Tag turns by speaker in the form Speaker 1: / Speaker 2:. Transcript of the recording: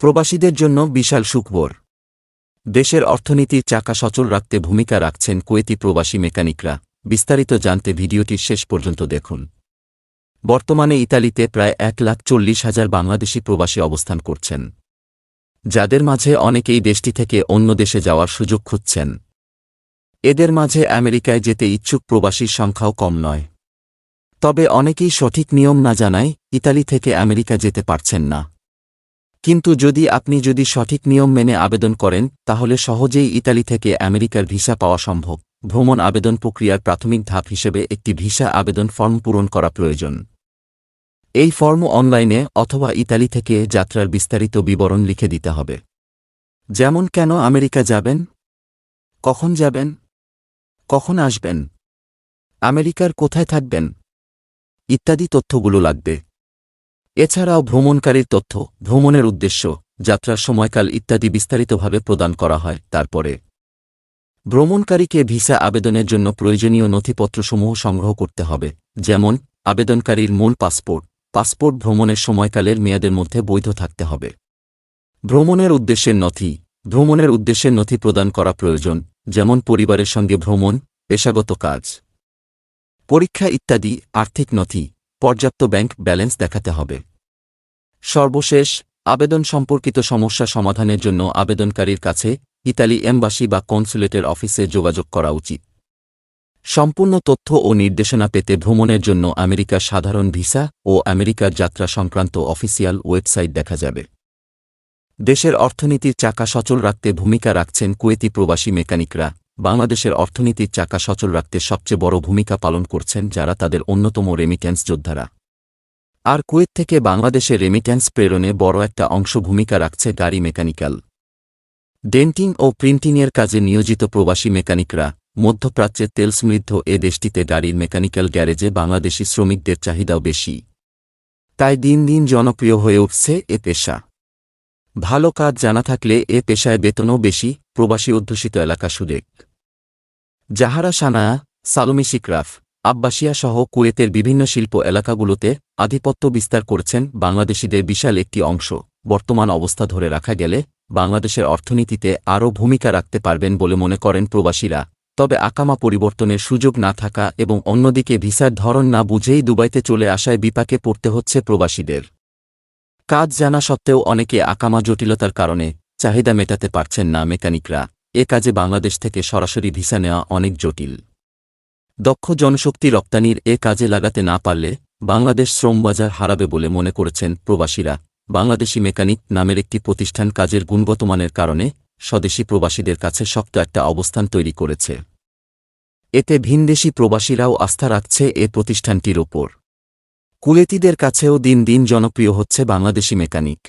Speaker 1: প্রবাসীদের জন্য বিশাল সুখবর। দেশের অর্থনীতির চাকা সচল রাখতে ভূমিকা রাখছেন কুয়েতি প্রবাসী মেকানিকরা। বিস্তারিত জানতে ভিডিওটির শেষ পর্যন্ত দেখুন। বর্তমানে ইতালিতে প্রায় এক লাখ চল্লিশ হাজার বাংলাদেশি প্রবাসী অবস্থান করছেন। যাদের মাঝে অনেকেই দেশটি থেকে অন্য দেশে যাওয়ার সুযোগ খুঁজছেন। এদের মাঝে আমেরিকায় যেতে ইচ্ছুক প্রবাসীর সংখ্যাও কম নয়। তবে অনেকেই সঠিক নিয়ম না জানায় ইতালি থেকে আমেরিকা যেতে পারছেন না। কিন্তু যদি আপনি যদি সঠিক নিয়ম মেনে আবেদন করেন, তাহলে সহজেই ইতালি থেকে আমেরিকার ভিসা পাওয়া সম্ভব। ভ্রমণ আবেদন প্রক্রিয়ার প্রাথমিক ধাপ হিসেবে একটি ভিসা আবেদন ফর্ম পূরণ করা প্রয়োজন। এই ফর্ম অনলাইনে অথবা ইতালি থেকে যাত্রার বিস্তারিত বিবরণ লিখে দিতে হবে। যেমন, কেন আমেরিকা যাবেন? কখন যাবেন? কখন আসবেন? আমেরিকার কোথায় থাকবেন? ইত্যাদি তথ্যগুলো লাগবে। এছাড়াও ভ্রমণকারীর তথ্য, ভ্রমণের উদ্দেশ্য, যাত্রার সময়কাল ইত্যাদি বিস্তারিতভাবে প্রদান করা হয়। তারপরে, ভ্রমণকারীকে ভিসা আবেদনের জন্য প্রয়োজনীয় নথিপত্রসমূহ সংগ্রহ করতে হবে, যেমন, আবেদনকারীর মূল পাসপোর্ট পাসপোর্ট ভ্রমণের সময়কালের মেয়াদের মধ্যে বৈধ থাকতে হবে। ভ্রমণের উদ্দেশ্যের নথি, ভ্রমণের উদ্দেশ্যের নথি প্রদান করা প্রয়োজন, যেমন পরিবারের সঙ্গে ভ্রমণ, পেশাগত কাজ, পরীক্ষা ইত্যাদি, আর্থিক নথি পর্যাপ্ত ব্যাংক ব্যালেন্স দেখাতে হবে। সর্বশেষ, আবেদন সম্পর্কিত সমস্যা সমাধানের জন্য আবেদনকারীর কাছে ইতালি এম্বাসি বা কনসুলেটের অফিসে যোগাযোগ করা উচিত। সম্পূর্ণ তথ্য ও নির্দেশনা পেতে ভ্রমণের জন্য আমেরিকার সাধারণ ভিসা ও আমেরিকার যাত্রা সংক্রান্ত অফিসিয়াল ওয়েবসাইট দেখা যাবে। দেশের অর্থনীতির চাকা সচল রাখতে ভূমিকা রাখছেন কুয়েতি প্রবাসী মেকানিকরা। বাংলাদেশের অর্থনীতির চাকা সচল রাখতে সবচেয়ে বড় ভূমিকা পালন করছেন যারা তাদের অন্যতম রেমিট্যান্স যোদ্ধারা। আর কুয়েত থেকে বাংলাদেশে রেমিট্যান্স প্রেরণে বড় একটা অংশ ভূমিকা রাখছে গাড়ি মেকানিক্যাল। ডেন্টিং ও প্রিন্টিংয়ের কাজে নিয়োজিত প্রবাসী মেকানিকরা মধ্যপ্রাচ্যের তেল সমৃদ্ধ এ দেশটিতে গাড়ির মেকানিক্যাল গ্যারেজে বাংলাদেশি শ্রমিকদের চাহিদাও বেশি। তাই দিন দিন জনপ্রিয় হয়ে উঠছে এ পেশা। ভালো কাজ জানা থাকলে এ পেশায় বেতনও বেশি, প্রবাসী অধ্যুষিত এলাকা সুদেক জাহারা সানায়া সালমি শিকরাফ, আব্বাসিয়া সহ কুয়েতের বিভিন্ন শিল্প এলাকাগুলোতে আধিপত্য বিস্তার করছেন বাংলাদেশিদের বিশাল একটি অংশ। বর্তমান অবস্থা ধরে রাখা গেলে বাংলাদেশের অর্থনীতিতে আরও ভূমিকা রাখতে পারবেন বলে মনে করেন প্রবাসীরা। তবে আকামা পরিবর্তনের সুযোগ না থাকা এবং অন্যদিকে ভিসার ধরন না বুঝেই দুবাইতে চলে আসায় বিপাকে পড়তে হচ্ছে প্রবাসীদের। কাজ জানা সত্ত্বেও অনেকে আকামা জটিলতার কারণে চাহিদা মেটাতে পারছেন না মেকানিকরা। এ কাজে বাংলাদেশ থেকে সরাসরি ভিসা নেওয়া অনেক জটিল। দক্ষ জনশক্তি রপ্তানির এ কাজে লাগাতে না পারলে বাংলাদেশ শ্রমবাজার হারাবে বলে মনে করেছেন প্রবাসীরা। বাংলাদেশি মেকানিক নামের একটি প্রতিষ্ঠান কাজের গুণগত মানের কারণে স্বদেশী প্রবাসীদের কাছে শক্ত একটা অবস্থান তৈরি করেছে। এতে ভিনদেশি প্রবাসীরাও আস্থা রাখছে এ প্রতিষ্ঠানটির ওপর। কুলেতিদের কাছেও দিন দিন জনপ্রিয় হচ্ছে বাংলাদেশি মেকানিক।